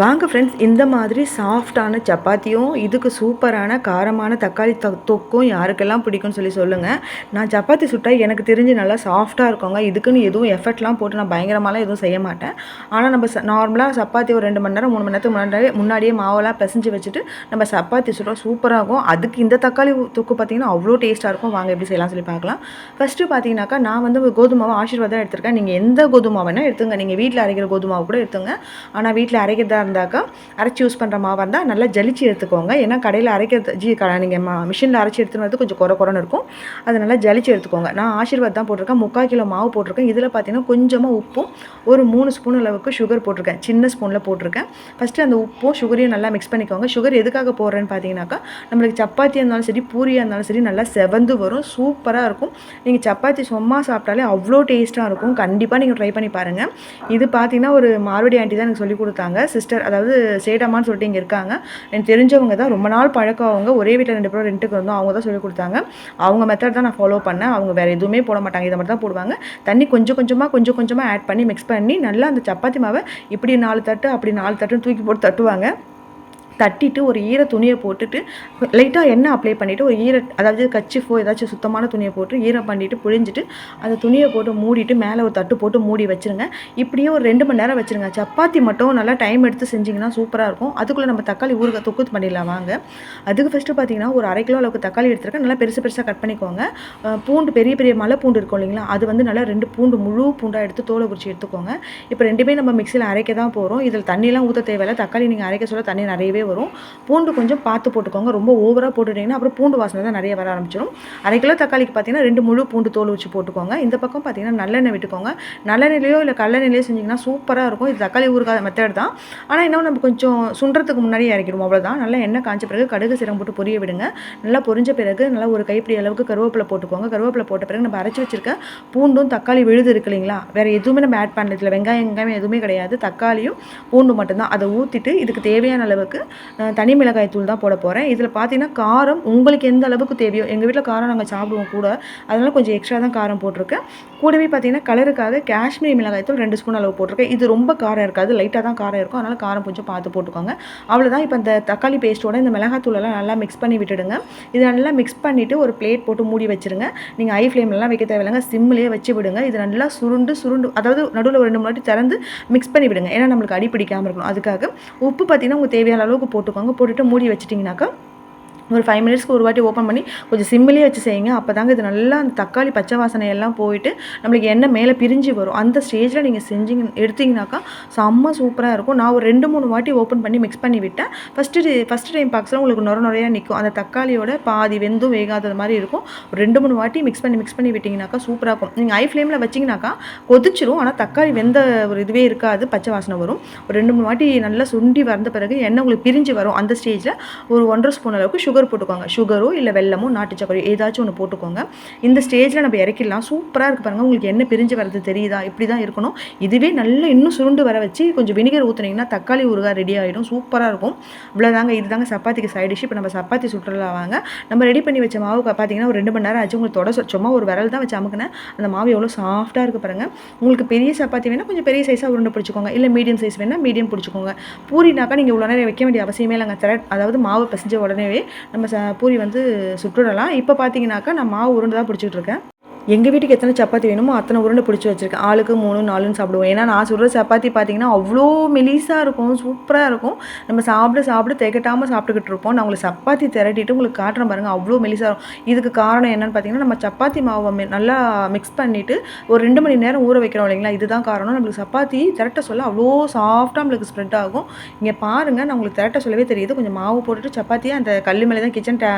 வாங்க ஃப்ரெண்ட்ஸ் இந்த மாதிரி சாஃப்டான சப்பாத்தியும் இதுக்கு சூப்பரான காரமான தக்காளி தொக்கும் யாருக்கெல்லாம் பிடிக்கும்னு சொல்லி சொல்லுங்கள் நான் சப்பாத்தி சுட்டா எனக்கு தெரிஞ்சு நல்லா சாஃப்டாக இருக்குங்க. இதுக்குன்னு எதுவும் எஃபர்ட்லாம் போட்டு நான் பயங்கரமாலாம் எதுவும் செய்ய மாட்டேன். ஆனால் நம்ம நார்மலாக சப்பாத்தி ஒரு ரெண்டு மணி நேரம் மூணு மணி நேரத்துக்கு முன்னாடியே முன்னாடியே மாவெல்லாம் பிசைஞ்சு வச்சுட்டு நம்ம சப்பாத்தி சுட்டோம் சூப்பராக இருக்கும். அதுக்கு இந்த தக்காளி தொக்கு பார்த்திங்கன்னா அவ்வளோ டேஸ்ட்டாக இருக்கும். வாங்க எப்படி செய்யலாம் சொல்லி பார்க்கலாம் ஃபஸ்ட்டு பார்த்தீங்கன்னாக்கா நான் வந்து கோதுமாவை ஆசீர்வாதம் எடுத்திருக்கேன். நீங்கள் எந்த கோதுமை வேணால் எடுத்துங்க. நீங்கள் வீட்டில் அரைக்கிற கோதுமாவை கூட எடுத்துங்க. ஆனால் வீட்டில் அரைக்கிறதா இருந்தாக்கா அரைச்சி யூஸ் பண்ணுற மாவாக இருந்தால் நல்லா ஜலிச்சு எடுத்துக்கோங்க. ஏன்னா கடையில் அரைக்கிறது ஜி க நீங்கள் மா மிஷினில் அரைச்சி எடுத்துன்னு வரது கொஞ்சம் குறை குறைன்னு இருக்கும். அதை நல்லா ஜலிச்சு எடுத்துக்கோங்க. நான் ஆசீர்வாத் தான் போட்டிருக்கேன். முக்கால் கிலோ மாவு போட்டிருக்கேன். இதில் பார்த்தீங்கன்னா கொஞ்சமாக உப்பும் ஒரு மூணு ஸ்பூன் அளவுக்கு சுகர் போட்டிருக்கேன். சின்ன ஸ்பூனில் போட்டிருக்கேன். ஃபஸ்ட்டு அந்த உப்பும் சுகரையும் நல்லா மிக்ஸ் பண்ணிக்கோங்க. சுகர் எதுக்காக போடுறேன்னு பார்த்தீங்கன்னாக்கா நம்மளுக்கு சப்பாத்தியாக இருந்தாலும் சரி பூரியாக இருந்தாலும் சரி நல்லா செவந்து வரும். சூப்பராக இருக்கும். நீங்கள் சப்பாத்தி சும்மா சாப்பிட்டாலே அவ்வளோ டேஸ்ட்டாக இருக்கும். கண்டிப்பாக நீங்கள் ட்ரை பண்ணி பாருங்கள் இது பார்த்தீங்கன்னா ஒரு மார்வடி ஆண்டி தான் எனக்கு சொல்லி கொடுத்தாங்க. சிஸ்டர் அதாவது சேடம்மான்னு சொல்லிட்டு இங்கே இருக்காங்க. எனக்கு தெரிஞ்சவங்க தான் ரொம்ப நாள் பழக்கம் அவங்க. ஒரே வீட்டில் ரெண்டு பேரும் ரெண்ட்டுக்கு வந்தோம். அவங்க தான் சொல்லி கொடுத்தாங்க. அவங்க மெத்தட் தான் நான் ஃபாலோ பண்ணேன். அவங்க வேறு எதுவுமே போட மாட்டாங்க. இதை மட்டும் தான் போடுவாங்க. தண்ணி கொஞ்சம் கொஞ்சமாக கொஞ்சம் கொஞ்சமாக ஆட் பண்ணி மிக்ஸ் பண்ணி நல்லா அந்த சப்பாத்தி மாவை இப்படி நாலு தட்டு அப்படி நாலு தட்டுன்னு தூக்கி போட்டு தட்டுவாங்க. தட்டிட்டு ஒரு ஈர துணியை போட்டுட்டு லைட்டாக எண்ணெய் அப்ளை பண்ணிவிட்டு ஒரு ஈர அதாவது கச்சிஃபோ ஏதாச்சும் சுத்தமான துணியை போட்டு ஈரம் பண்ணிவிட்டு புழிஞ்சிட்டு அந்த துணியை போட்டு மூடிட்டு மேலே ஒரு தட்டு போட்டு மூடி வச்சுருங்க. இப்படியே ஒரு ரெண்டு மணி நேரம் வச்சுருங்க. சப்பாத்தி மட்டும் நல்லா டைம் எடுத்து செஞ்சிங்கன்னா சூப்பராக இருக்கும். அதுக்குள்ளே நம்ம தக்காளி ஊறுகாய் தொக்கு பண்ணிடலாம் வாங்க. அதுக்கு ஃபஸ்ட்டு பார்த்தீங்கன்னா ஒரு அரை கிலோ அளவுக்கு தக்காளி எடுத்துருக்கேன். நல்லா பெருசு பெருசாக கட் பண்ணிக்கோங்க. பூண்டு பெரிய பெரிய மலை பூண்டு இருக்கும் இல்லைங்களா? அது வந்து நல்லா ரெண்டு பூண்டு முழு பூண்டாக எடுத்து தோலை குறிச்சி எடுத்துக்கோங்க. இப்போ ரெண்டுமே நம்ம மிக்சியில் அரைக்க தான் போகிறோம் இதில் தண்ணியெலாம் ஊற்ற தேவையில்ல. தக்காளி நீங்கள் அரைக்க சொல்ல தண்ணி நிறையவே வரும். பூண்டு கொஞ்சம் பார்த்து போட்டுக்கோங்க. ரொம்ப ஓவராக போட்டுட்டிங்கன்னா அப்புறம் பூண்டு வாசனை தான் நிறைய வர ஆரம்பிச்சிடும் அரை கிலோ தக்காளிக்கு பார்த்தீங்கன்னா ரெண்டு முழு பூண்டு தோல் வச்சு போட்டுக்கோங்க. இந்த பக்கம் பார்த்தீங்கன்னா நல்லெண்ணெய் விட்டுக்கோங்க. நல்லெண்ணெயிலையோ இல்லை கல்லெண்ணெயிலையோ செஞ்சிங்கன்னா சூப்பராக இருக்கும். இது தக்காளி ஊறுகாத மெத்தட் தான். ஆனால் இன்னும் நம்ம கொஞ்சம் சுண்டுறதுக்கு முன்னாடியே இறக்கிடுவோம். அவ்வளோதான் நல்லா எண்ணெய் காஞ்ச பிறகு கடுகு சீரம் போட்டு பொரிய விடுங்க. நல்லா பொரிஞ்ச பிறகு நல்லா ஒரு கைப்பிடி அளவுக்கு கருவேப்பிலை போட்டுக்கோங்க. கருவேப்பிலை போட்ட பிறகு நம்ம அரைச்சி வச்சிருக்க பூண்டும் தக்காளி விழுது இருக்கு இல்லைங்களா? வேறு எதுவுமே நம்ம ஆட் இதில் வெங்காயம் வெங்காயம் எதுவுமே கிடையாது. தக்காளியும் பூண்டு மட்டும்தான். அதை ஊற்றிட்டு இதுக்கு தேவையான அளவுக்கு தனி மிளகாய் தூள் தான் போட போகிறேன் இதில் பார்த்தீங்கன்னா காரம் உங்களுக்கு எந்த அளவுக்கு தேவையோ எங்கள் வீட்டில் காரம் நாங்கள் சாப்பிடுவோம் கூட அதனால் கொஞ்சம் எக்ஸ்ட்ரா தான் காரம் போட்டிருக்கேன். கூடவே பார்த்தீங்கன்னா கலருக்காக காஷ்மீரி மிளகாய் தூள் ரெண்டு ஸ்பூன் அளவு போட்டிருக்கேன். இது ரொம்ப காரம் இருக்காது லைட்டாக தான் காரம் இருக்கும். அதனால் காரம் கொஞ்சம் பார்த்து போட்டுக்கோங்க. அவ்வளோதான் இப்போ இந்த தக்காளி பேஸ்ட்டோட இந்த மிளகாய் தூளெல்லாம் நல்லா மிக்ஸ் பண்ணி விட்டுடுங்க. இது நல்லா மிக்ஸ் பண்ணிவிட்டு ஒரு பிளேட் போட்டு மூடி வச்சிருங்க. நீங்கள் ஐ ஃப்ளேம்லாம் வைக்க தேவையில்லைங்க. சிம்லேயே வச்சு விடுங்க. இது நல்லா சுருண்டு சுருண்டு அதாவது நடுவில் ஒரு ரெண்டு மூணு திறந்து மிக்ஸ் பண்ணி விடுங்க. ஏன்னா நம்மளுக்கு அடி பிடிக்காமல் இருக்கணும். அதுக்காக உப்பு பார்த்தீங்கன்னா உங்களுக்கு தேவையான அளவுக்கு போட்டுக்கோங்க. போட்டுட்டு மூடி வச்சிட்டிங்கனாக்கா ஒரு ஃபைவ் மினிட்ஸ்க்கு ஒரு வாட்டி ஓப்பன் பண்ணி கொஞ்சம் சிம்மிலே வச்சு செய்யுங்க. அப்போ தாங்க இது நல்லா அந்த தக்காளி பச்சை வாசனை எல்லாம் போயிட்டு நம்மளுக்கு எண்ணெய் மேலே பிரிஞ்சு வரும். அந்த ஸ்டேஜில் நீங்கள் செஞ்சிங்க எடுத்தீங்கனாக்கா செம்ம சூப்பராக இருக்கும். நான் ஒரு ரெண்டு மூணு வாட்டி ஓப்பன் பண்ணி மிக்ஸ் பண்ணி விட்டேன். ஃபஸ்ட்டு ஃபஸ்ட்டு டைம் பார்க்ஸில் உங்களுக்கு நுர நுறையாக நிற்கும் அந்த தக்காளியோட பாதி வெந்தும் வேகாதது மாதிரி இருக்கும். ஒரு ரெண்டு மூணு வாட்டி மிக்ஸ் பண்ணி மிக்ஸ் பண்ணி விட்டிங்கனாக்கா சூப்பராக இருக்கும். நீங்கள் ஐ ஃப்ளேமில் வச்சிங்கனாக்கா கொதிச்சிரும். ஆனால் தக்காளி வெந்த ஒரு இதுவே இருக்காது. பச்சை வாசனை வரும். ஒரு ரெண்டு மூணு வாட்டி நல்லா சுண்டி வந்த பிறகு எண்ணெய் உங்களுக்கு பிரிஞ்சு வரும். அந்த ஸ்டேஜில் ஒரு ஒன்றரை ஸ்பூன் அளவுக்கு சுகர் சுகர் போட்டுக்கோங்க. சுகரோ இல்லை வெல்லமோ நாட்டு சக்கரையோ ஏதாச்சும் ஒன்று போட்டுக்கோங்க. இந்த ஸ்டேஜில் நம்ம இறக்கிடலாம். சூப்பராக இருக்கு பாருங்கள் உங்களுக்கு என்ன பிரிஞ்சு வரது தெரியுதா? இப்படி தான் இருக்கணும். இதுவே நல்லா இன்னும் சுருண்டு வர வச்சு கொஞ்சம் வினிகர் ஊற்றுனீங்கன்னா தக்காளி ஊறுகாய் ரெடி ஆகிடும் சூப்பராக இருக்கும். இவ்வளோதாங்க இதுதாங்க சப்பாத்திக்கு சைட் டிஷ் இப்போ நம்ம சப்பாத்தி சுற்றுலா வாங்க. நம்ம ரெடி பண்ணி வச்ச மாவு பார்த்தீங்கன்னா ஒரு ரெண்டு மணி நேரம் ஆச்சு. உங்களுக்கு தொட சொச்சமாக சும்மா ஒரு விரல் தான் வச்சு அமுக்குனேன். அந்த மாவு எவ்வளோ சாஃப்ட்டாக இருக்குது பாருங்கள் உங்களுக்கு பெரிய சப்பாத்தி வேணால் கொஞ்சம் பெரிய சைஸாக உருண்டை பிடிச்சிக்கோங்க. இல்லை மீடியம் சைஸ் வேணால் மீடியம் பிடிச்சிக்கோங்க. பூரினாக்கா நீங்கள் இவ்வளோ நேரம் வைக்க வேண்டிய அவசியமே இல்லைங்க. திரட் அதாவது மாவு பிசைஞ்ச உடனே நம்ம ச பூரி வந்து சுட்டுடலாம். இப்போ பார்த்தீங்கன்னாக்கா நான் மாவு உருண்டை தான் பிடிச்சிட்ருக்கேன் எங்கள் வீட்டுக்கு எத்தனை சப்பாத்தி வேணுமோ அத்தனை உருண்டை பிடிச்சி வச்சிருக்கேன். ஆளுக்கு மூணு நாலுன்னு சாப்பிடுவோம். ஏன்னா நான் சொல்கிற சப்பாத்தி பார்த்தீங்கன்னா அவ்வளோ மெலிசாக இருக்கும் சூப்பராக இருக்கும். நம்ம சாப்பிட சாப்பிட திகட்டாமல் சாப்பிட்டுக்கிட்டு இருப்போம். நான் உங்களுக்கு சப்பாத்தி திரட்டிட்டு உங்களுக்கு காட்டுறேன் பாருங்கள் அவ்வளோ மெலிசாக இருக்கும். இதுக்கு காரணம் என்னன்னு பார்த்தீங்கன்னா நம்ம சப்பாத்தி மாவை நல்லா மிக்ஸ் பண்ணிவிட்டு ஒரு ரெண்டு மணி நேரம் ஊற வைக்கிறோம் இல்லைங்களா? இதுதான் காரணம். நம்மளுக்கு சப்பாத்தி திரட்ட சொல்ல அவ்வளோ சாஃப்டாக நம்மளுக்கு ஸ்ப்ரெட் ஆகும். இங்கே பாருங்கள் நான் உங்களுக்கு திரட்ட சொல்லவே தெரியுது. கொஞ்சம் மாவு போட்டுட்டு சப்பாத்தியை அந்த கல் மேலே தான் கிச்சன் டே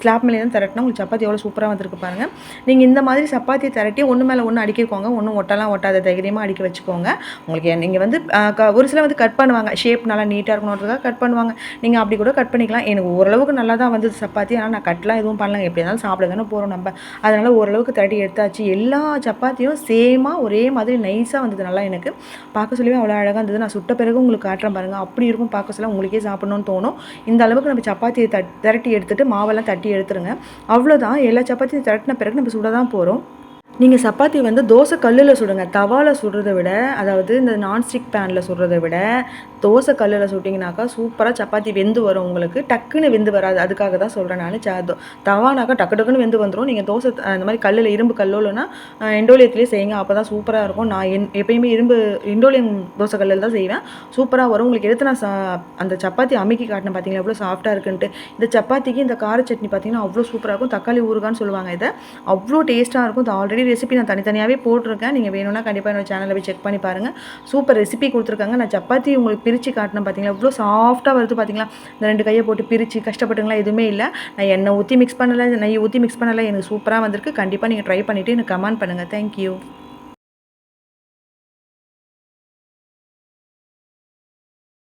ஸ்லாப் மேலே தான் திரட்டினா உங்களுக்கு சப்பாத்தி எவ்வளோ சூப்பராக வந்திருக்கு பாருங்கள் நீங்கள் இந்த மாதிரி சப்பாத்தி திரட்டி ஒன்று மேலே ஒன்று அடிக்கிக்கோங்க. ஒன்றும் ஒட்டலாம் ஒட்டாத தைரியமாக அடிக்க வச்சுக்கோங்க. உங்களுக்கு நீங்கள் வந்து க- ஒரு சில வந்து கட் பண்ணுவாங்க. ஷேப் நல்லா நீட்டாக இருக்கணுன்றதுக்காக கட் பண்ணுவாங்க. நீங்கள் அப்படி கூட கட் பண்ணிக்கலாம். எனக்கு ஓரளவுக்கு நல்லா தான் வந்தது சப்பாத்தி. ஆனால் நான் கட்லாம் எதுவும் பண்ணலங்க எப்படி இருந்தாலும் சாப்பிடுங்கன்னு போகிறோம் நம்ம. அதனால் ஓரளவுக்கு திரட்டி எடுத்தாச்சு. எல்லா சப்பாத்தியும் சேமாக ஒரே மாதிரி நைஸாக வந்தது நல்லா எனக்கு பார்க்க சொல்லவே அவ்வளோ அழகாக இருந்தது. நான் சுட்ட பிறகு உங்களுக்கு காட்டுறேன் பாருங்கள் அப்படி இருக்கும் பார்க்க சொல்ல உங்களுக்கே சாப்பிடணும்னு தோணும். இந்த அளவுக்கு நம்ம சப்பாத்தியை தட் திரட்டி எடுத்துகிட்டு மாவெல்லாம் தட்டி எடுத்துருங்க. அவ்வளோதான் எல்லா சப்பாத்தியும் திரட்டின பிறகு நம்ம சுட தான் போகிறோம் oro நீங்கள் சப்பாத்தி வந்து தோசை கல்லில் சுடுங்க. தவாவில் சுடுறத விட அதாவது இந்த நான்ஸ்டிக் பேனில் சுடுறத விட தோசை கல்லில் சுட்டிங்கனாக்கா சூப்பராக சப்பாத்தி வெந்து வரும் உங்களுக்கு. டக்குன்னு வெந்து வராது. அதுக்காக தான் சொல்கிறேன் நான். சா தோ- தவானாக்கா டக்கு டக்குன்னு வெந்து வந்துடும் நீங்கள் தோசை அந்த இந்த மாதிரி கல்லில் இரும்பு கல்லோலனா இண்டோலியத்துலேயே செய்யுங்க. அப்போ தான் சூப்பராக இருக்கும். நான் என் எப்பயுமே இரும்பு இண்டோலியம் தோசை கல்லில் தான் செய்வேன். சூப்பராக வரும். உங்களுக்கு எடுத்து நான் சா அந்த சப்பாத்தி அமைக்கி காட்டினேன் பார்த்தீங்களா எவ்வளோ சாஃப்ட்டாக இருக்குன்ட்டு. இந்த சப்பாத்திக்கு இந்த கார சட்னி பார்த்தீங்கன்னா அவ்வளோ சூப்பராக இருக்கும். தக்காளி ஊறுகான்னு சொல்லுவாங்க இதை. அவ்வளோ டேஸ்ட்டாக இருக்கும். இது ஆல்ரெடி ரெசிபி நான் தனித்தனியாகவே போட்டிருக்கேன். நீங்கள் வேணும்னா கண்டிப்பாக என்னோட சேனலில் போய் செக் பண்ணி பாருங்கள் சூப்பர் ரெசிபி கொடுத்துருக்காங்க. நான் சப்பாத்தி உங்களுக்கு பிரித்து காட்டினேன் பார்த்தீங்களா இவ்வளோ சாஃப்ட்டாக வருது பார்த்தீங்களா இந்த ரெண்டு கையை போட்டு பிரித்து கஷ்டப்பட்டுங்களா? எதுவுமே இல்லை. நான் எண்ணெய் ஊற்றி மிக்ஸ் பண்ணலை. நெய் ஊற்றி மிக்ஸ் பண்ணலை. எனக்கு சூப்பராக வந்திருக்கு. கண்டிப்பாக நீங்கள் ட்ரை பண்ணிவிட்டு எனக்கு கமெண்ட் பண்ணுங்கள் தேங்க்யூ